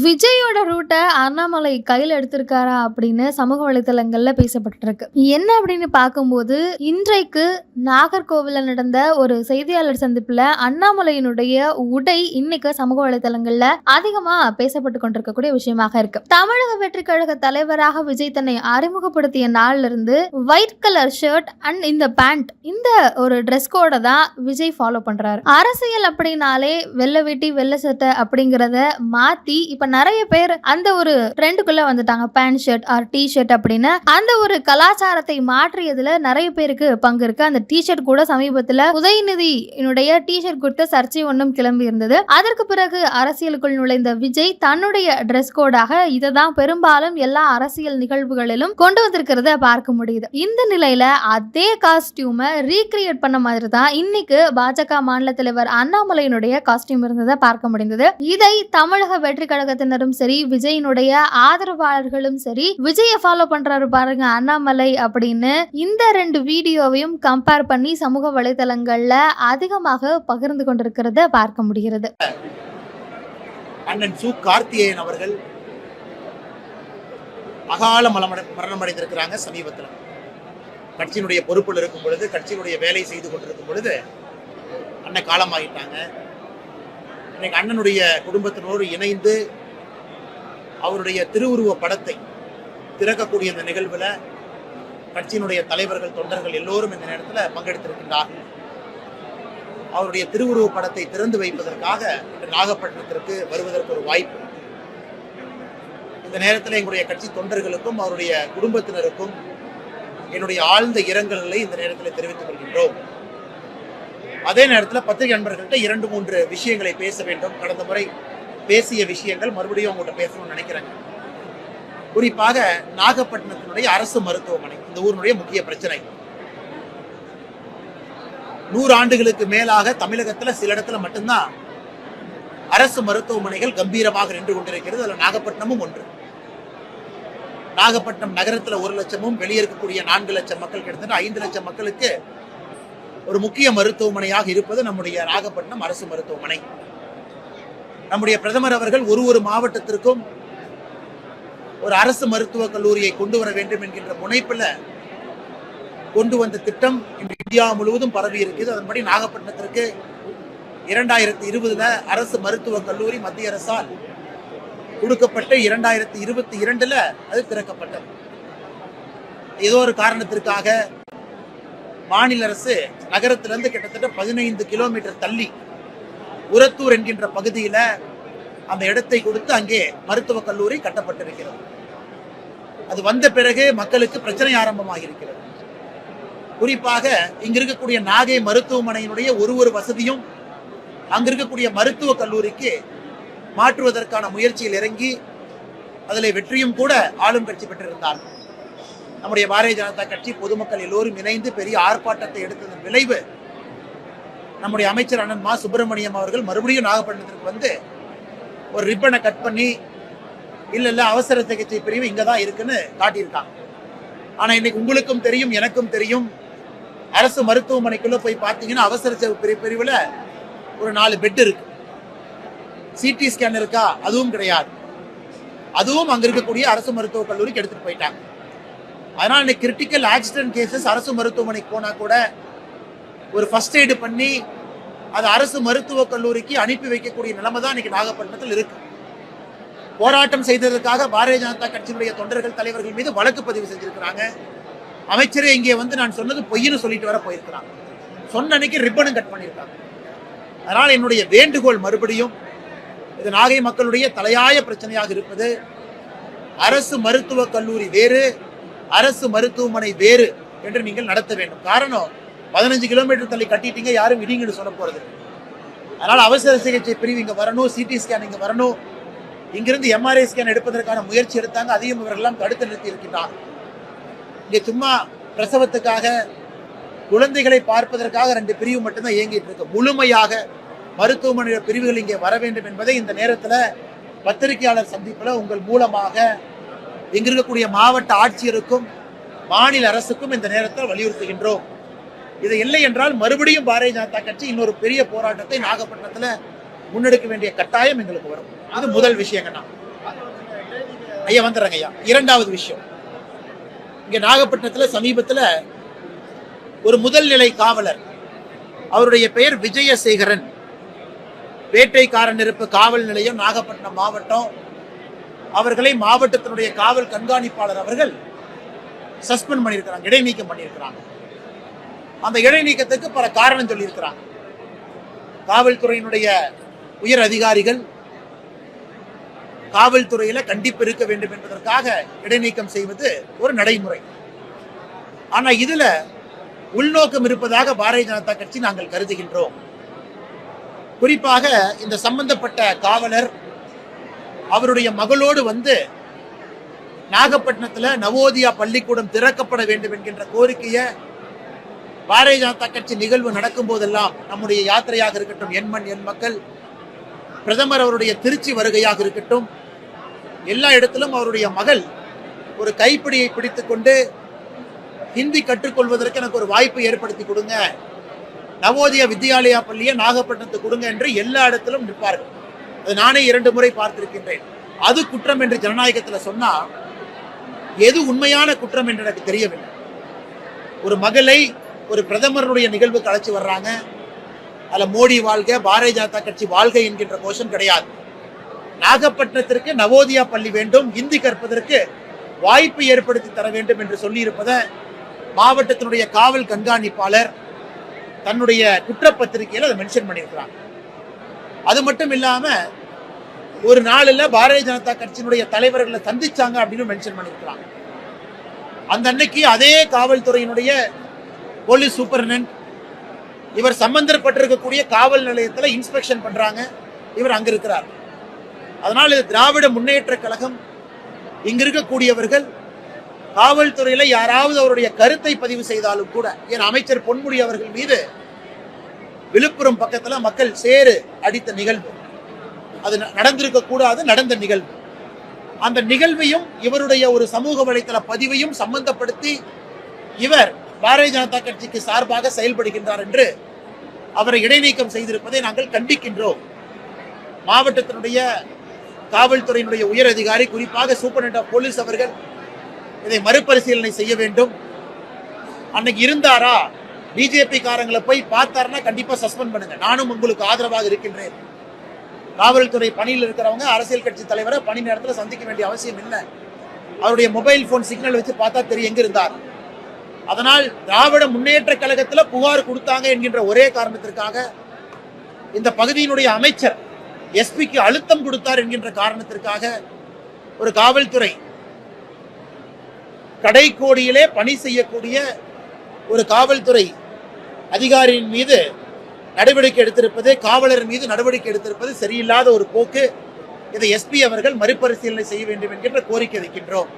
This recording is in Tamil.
விஜயோட ரூட்டை அண்ணாமலை கையில் எடுத்திருக்காரா அப்படின்னு சமூக வலைத்தளங்கள்ல பேசப்பட்டிருக்கு. என்ன அப்படின்னு பார்க்கும்போது இன்றைக்கு நாகர்கோவிலில் நடந்த ஒரு செய்தியாளர் சந்திப்பில் அண்ணாமலையினுடைய உடை இன்னைக்கு சமூக வலைதளங்களில் அதிகமாக பேசப்பட்டு கொண்டிருக்கக்கூடிய விஷயமாக இருக்கு. தமிழக வெற்றி கழக தலைவராக விஜய் தன்னை அறிமுகப்படுத்திய நாள்ல இருந்து ஒயிட் கலர் ஷர்ட் அண்ட் இந்த பேண்ட் இந்த ஒரு ட்ரெஸ் கோடை தான் விஜய் ஃபாலோ பண்றாரு. அரசியல் அப்படின்னாலே வெள்ளை வெட்டி வெள்ளை சட்டை அப்படிங்கிறத மாத்தி இப்ப நிறைய பேர் அந்த ஒரு ட்ரெண்டுக்குள்ள வந்துட்டாங்க. Pant shirt or T shirt அப்படின்னு. அந்த ஒரு கலாச்சாரத்தை மாற்றியதுல நிறைய பேருக்கு பங்கு இருக்கு. அந்த டி ஷர்ட் கூட சமீபத்துல உதயநிதி என்னுடைய டி ஷர்ட் கொடுத்த சர்ச்சை ஒன்றும் கிளம்பி இருந்தது. அதற்கு பிறகு அரசியலுக்குள் நுழைந்த விஜய் தன்னுடைய ட்ரெஸ் கோடாக இதை தான் பெரும்பாலும் எல்லா அரசியல் நிகழ்வுகளிலும் கொண்டு வந்திருக்கிறத பார்க்க முடியுது. இந்த நிலையில அதே காஸ்டியூமை ரீக்ரியேட் பண்ண மாதிரி தான் இன்னைக்கு பாஜக மாநில தலைவர் அண்ணாமலையினுடைய காஸ்டியூம் இருந்ததை பார்க்க முடிந்தது. இதை தமிழக வெற்றி கழக கழகத்தினரும் சரி விஜயினுடைய ஆதரவாளர்களும் சரி விஜயை ஃபாலோ பண்றாரு பாருங்க அண்ணாமலை அப்படின்னு. இந்த ரெண்டு வீடியோவையும் கம்பேர் பண்ணி சமூக வலைதளங்கள்ல அதிகமாக பகிர்ந்து கொண்டிருக்கிறத பார்க்க முடிகிறது. அண்ணன் சு. கார்த்திகேயன் அவர்கள் அகால மலமட மரணமடைந்திருக்கிறாங்க சமீபத்தில். கட்சியினுடைய பொறுப்பில் இருக்கும் பொழுது கட்சியினுடைய வேலை செய்து கொண்டிருக்கும் பொழுது அண்ணன் காலமாகிட்டாங்க இன்னைக்கு அண்ணனுடைய குடும்பத்தினரோடு இணைந்து அவருடைய திருவுருவ படத்தை திறக்கக்கூடிய இந்த நிகழ்வில் கட்சியினுடைய தலைவர்கள் தொண்டர்கள் எல்லோரும் இந்த நேரத்தில் பங்கெடுத்திருக்கின்றார்கள். அவருடைய திருவுருவ படத்தை திறந்து வைப்பதற்காக இன்று நாகப்பட்டினத்திற்கு வருவதற்கு ஒரு வாய்ப்பு. இந்த நேரத்தில் எங்களுடைய கட்சி தொண்டர்களுக்கும் அவருடைய குடும்பத்தினருக்கும் என்னுடைய ஆழ்ந்த இரங்கல்களை இந்த நேரத்தில் தெரிவித்துக் கொள்கின்றோம். அதே நேரத்தில் பத்திரிகை நண்பர்கள்ட்ட இரண்டு மூன்று விஷயங்களை பேச வேண்டும். கடந்த முறை பேசிய விஷயங்கள் மறுபடியும் அவங்கள்ட்ட பேசணும்னு நினைக்கிறாங்க. குறிப்பாக நாகப்பட்டினத்தினுடைய அரசு மருத்துவமனை இந்த ஊரினுடைய முக்கிய பிரச்சனை. நூறு ஆண்டுகளுக்கு மேலாக தமிழகத்துல சில இடத்துல மட்டும்தான் அரசு மருத்துவமனைகள் கம்பீரமாக நின்று கொண்டிருக்கிறது. அதில் நாகப்பட்டினமும் ஒன்று. நாகப்பட்டினம் நகரத்தில் ஒரு லட்சமும் வெளியே இருக்கக்கூடிய நான்கு லட்சம் மக்கள் கிட்டத்தட்ட ஐந்து லட்சம் மக்களுக்கு ஒரு முக்கிய மருத்துவமனையாக இருப்பது நம்முடைய நாகப்பட்டினம் அரசு மருத்துவமனை. நம்முடைய பிரதமர் அவர்கள் ஒரு ஒரு மாவட்டத்திற்கும் ஒரு அரசு மருத்துவக் கல்லூரியை கொண்டு வர வேண்டும் என்கின்ற முனைப்பில் கொண்டு வந்த திட்டம் இன்று இந்தியா முழுவதும் பரவி இருக்குது. அதன்படி நாகப்பட்டினத்திற்கு இரண்டாயிரத்தி இருபதுல அரசு மருத்துவக் கல்லூரி மத்திய அரசால் கொடுக்கப்பட்டு இரண்டாயிரத்தி இருபத்தி இரண்டுல அது திறக்கப்பட்டது. ஏதோ ஒரு காரணத்திற்காக மாநில அரசு நகரத்திலிருந்து கிட்டத்தட்ட பதினைந்து கிலோமீட்டர் தள்ளி உரத்தூர் என்கின்ற பகுதியில அந்த இடத்தை கொடுத்து அங்கே மருத்துவக் கல்லூரி கட்டப்பட்டிருக்கிறது. அது வந்த பிறகு மக்களுக்கு பிரச்சனை ஆரம்பமாக இருக்கிறது குறிப்பாக இங்க இருக்கக்கூடிய நாகை மருத்துவமனையினுடைய ஒரு ஒரு வசதியும் அங்க இருக்கக்கூடிய மருத்துவக் கல்லூரிக்கு மாற்றுவதற்கான முயற்சியில் இறங்கி அதில் வெற்றியும் கூட ஆளும் கட்சி பெற்றிருந்தார்கள் நம்முடைய பாரதிய ஜனதா கட்சி பொதுமக்கள் எல்லோரும் இணைந்து பெரிய ஆர்ப்பாட்டத்தை எடுத்ததன் விளைவு நம்முடைய அமைச்சர் அண்ணன் மா சுப்பிரமணியம் அவர்கள் மறுபடியும் நாகப்பட்டினத்திற்கு வந்து ஒரு ரிப்பனை கட் பண்ணி இல்லை இல்லை அவசர சிகிச்சை பிரிவு இங்கே தான் இருக்குன்னு காட்டியிருக்காங்க. ஆனால் இன்னைக்கு உங்களுக்கும் தெரியும் எனக்கும் தெரியும். அரசு மருத்துவமனைக்குள்ளே போய் பார்த்தீங்கன்னா அவசர சிகிச்சை பிரி- ஒரு நாலு பெட் இருக்கு. சிடி ஸ்கேன் இருக்கா? அதுவும் கிடையாது. அதுவும் அங்கே இருக்கக்கூடிய அரசு மருத்துவக் கல்லூரிக்கு எடுத்துகிட்டு போயிட்டாங்க. அதனால் இன்னைக்கு கிரிட்டிக்கல் ஆக்சிடென்ட் கேசஸ் அரசு மருத்துவமனைக்கு போனால் கூட ஒரு ஃபர்ஸ்ட் எய்டு பண்ணி அது அரசு மருத்துவக் கல்லூரிக்கு அனுப்பி வைக்கக்கூடிய நிலைமை தான் இன்னைக்கு நாகப்பட்டினத்தில் இருக்கு. போராட்டம் செய்ததற்காக பாரதிய ஜனதா கட்சியினுடைய தொண்டர்கள் தலைவர்கள் மீது வழக்கு பதிவு செஞ்சிருக்கிறாங்க. அமைச்சரே இங்கே வந்து நான் சொன்னது பொய்னு சொல்லிட்டு வர போயிருக்கிறாங்க. சொன்ன அன்னைக்கு ரிப்பனும் கட் பண்ணியிருக்காங்க. அதனால் என்னுடைய வேண்டுகோள் மறுபடியும் இது நாகை மக்களுடைய தலையாய பிரச்சனையாக இருப்பது அரசு மருத்துவக் கல்லூரி வேறு அரசு மருத்துவமனை வேறு என்று நீங்கள் நடத்த வேண்டும். காரணம் பதினஞ்சு கிலோமீட்டர் தள்ளி கட்டிட்டீங்க யாரும் இடிங்கன்னு சொல்ல போகிறது அதனால் அவசர சிகிச்சை பிரிவு இங்கே வரணும் சிடி ஸ்கேன் இங்கே வரணும். இங்கிருந்து எம்ஆர்ஐ ஸ்கேன் எடுப்பதற்கான முயற்சி எடுத்தாங்க அதையும் இவர்கள்லாம் தடுத்து நிறுத்தி இருக்கின்றார். இங்கே சும்மா பிரசவத்துக்காக குழந்தைகளை பார்ப்பதற்காக ரெண்டு பிரிவு மட்டும்தான் இயங்கிட்டு இருக்கு. முழுமையாக மருத்துவமனை பிரிவுகள் இங்கே வர வேண்டும் என்பதை இந்த நேரத்தில் பத்திரிகையாளர் சந்திப்புல உங்கள் மூலமாக இங்கிருக்கக்கூடிய மாவட்ட ஆட்சியருக்கும் மாநில அரசுக்கும் இந்த நேரத்தில் வலியுறுத்துகின்றோம். இது இல்லை என்றால் மறுபடியும் பாரதிய ஜனதா கட்சி இன்னொரு பெரிய போராட்டத்தை நாகப்பட்டினத்துல முன்னெடுக்க வேண்டிய கட்டாயம் எங்களுக்கு வரும். அது முதல் விஷயங்கண்ணா. ஐயா வந்துடுறேங்க ஐயா. இரண்டாவது விஷயம். இங்க நாகப்பட்டினத்துல சமீபத்துல ஒரு முதல் நிலை காவலர். அவருடைய பெயர் விஜயசேகரன். வேட்டைக்காரன் இருப்பு காவல் நிலையம் நாகப்பட்டினம் மாவட்டம். அவர்களை மாவட்டத்தினுடைய காவல் கண்காணிப்பாளர் அவர்கள் சஸ்பெண்ட் பண்ணியிருக்கிறாங்க இடைநீக்கம் பண்ணியிருக்கிறாங்க. அந்த இடைநீக்கத்துக்கு பல காரணம் சொல்லியிருக்கிறாங்க காவல்துறையினுடைய உயர் அதிகாரிகள் காவல்துறையில கண்டிப்பு இருக்க வேண்டும் என்பதற்காக இடைநீக்கம் செய்வது ஒரு நடைமுறை. ஆனா இதுல உள்நோக்கம் இருப்பதாக பாரதிய ஜனதா கட்சி நாங்கள் கருதுகின்றோம். குறிப்பாக இந்த சம்பந்தப்பட்ட காவலர் அவருடைய மகளோடு வந்து நாகப்பட்டினத்துல நவோதியா பள்ளிக்கூடம் திறக்கப்பட வேண்டும் என்கின்ற கோரிக்கையை பாரதிய ஜனதா கட்சி நிகழ்வு நடக்கும் போதெல்லாம் நம்முடைய யாத்திரையாக இருக்கட்டும் என் மண் என் மக்கள் பிரதமர் அவருடைய திருச்சி வருகையாக இருக்கட்டும் எல்லா இடத்திலும் அவருடைய மகள் ஒரு கைப்பிடியை பிடித்துக்கொண்டு ஹிந்தி கற்றுக்கொள்வதற்கு எனக்கு ஒரு வாய்ப்பு ஏற்படுத்தி கொடுங்க. நவோதயா வித்யாலயா பள்ளியை நாகப்பட்டினத்துக்கு கொடுங்க என்று எல்லா இடத்திலும் நிற்பார்கள். அது நானே இரண்டு முறை பார்த்திருக்கின்றேன். அது குற்றம் என்று ஜனநாயகத்தில் சொன்னா எது உண்மையான குற்றம் என்று எனக்கு தெரியவில்லை. ஒரு மகளை ஒரு பிரதமருடைய நிகழ்வுக்கு அழைச்சி வர்றாங்க. அதில் மோடி வாழ்க பாரதிய ஜனதா கட்சி வாழ்க என்கின்ற கோஷம் கிடையாது. நாகப்பட்டினத்திற்கு நவோதயா பள்ளி வேண்டும் இந்தி கற்பதற்கு வாய்ப்பு ஏற்படுத்தி தர வேண்டும் என்று சொல்லியிருப்பதை மாவட்டத்தினுடைய காவல் கண்காணிப்பாளர் தன்னுடைய குற்றப்பத்திரிகையில் அதை மென்ஷன் பண்ணியிருக்கிறாங்க. அது மட்டும் இல்லாமல் ஒரு நாளில் பாரதிய ஜனதா கட்சியினுடைய தலைவர்களை சந்திச்சாங்க அப்படின்னு மென்ஷன் பண்ணியிருக்கிறாங்க. அந்த அன்னைக்கு அதே காவல்துறையினுடைய போலீஸ் சூப்பர்டென்ட் இவர் சம்பந்தப்பட்டிருக்கக்கூடிய காவல் நிலையத்தில் இன்ஸ்பெக்ஷன் பண்ணுறாங்க இவர் அங்கே இருக்கிறார். அதனால் இது திராவிட முன்னேற்ற கழகம். இங்கே இருக்கக்கூடியவர்கள் காவல்துறையில் யாராவது அவருடைய கருத்தை பதிவு செய்தாலும் கூட என் அமைச்சர் பொன்முடி அவர்கள் மீது விழுப்புரம் பக்கத்தில் மக்கள் சேறு அடித்த நிகழ்வு. அது ந- நடந்திருக்க கூடாது நடந்த நிகழ்வு. அந்த நிகழ்வையும் இவருடைய ஒரு சமூக வலைத்தள பதிவையும் சம்பந்தப்படுத்தி இவர் பாரதிய ஜனதா கட்சிக்கு சார்பாக செயல்படுகின்றார் என்று அவரை இடைநீக்கம் செய்திருப்பதை நாங்கள் கண்டிக்கின்றோம். மாவட்டத்தினுடைய காவல்துறையினுடைய உயர் அதிகாரி குறிப்பாக சூப்பரண்ட் ஆஃப் போலீஸ் அவர்கள் இதை மறுபரிசீலனை செய்ய வேண்டும். அன்னைக்கு இருந்தாரா? பிஜேபி காரங்களை போய் பார்த்தாருன்னா கண்டிப்பா சஸ்பெண்ட் பண்ணுங்க. நானும் உங்களுக்கு ஆதரவாக இருக்கின்றேன். காவல்துறை பணியில் இருக்கிறவங்க அரசியல் கட்சி தலைவரை பணி நேரத்தில் சந்திக்க வேண்டிய அவசியம் இல்லை. அவருடைய மொபைல் போன் சிக்னல் வச்சு பார்த்தா தெரியும் எங்க இருந்தார். அதனால் திராவிட முன்னேற்ற கழகத்தில் புகார் கொடுத்தாங்க என்கின்ற ஒரே காரணத்திற்காக இந்த பகுதியினுடைய அமைச்சர் எஸ்பிக்கு அழுத்தம் கொடுத்தார் என்கின்ற காரணத்திற்காக ஒரு காவல்துறை கடைக்கோடியிலே பணி செய்யக்கூடிய ஒரு காவல்துறை அதிகாரியின் மீது நடவடிக்கை எடுத்திருப்பது காவலர் மீது நடவடிக்கை எடுத்திருப்பது சரியில்லாத ஒரு போக்கு. இதை எஸ்பி அவர்கள் மறுபரிசீலனை செய்ய வேண்டும் என்கின்ற கோரிக்கை வைக்கின்றோம்.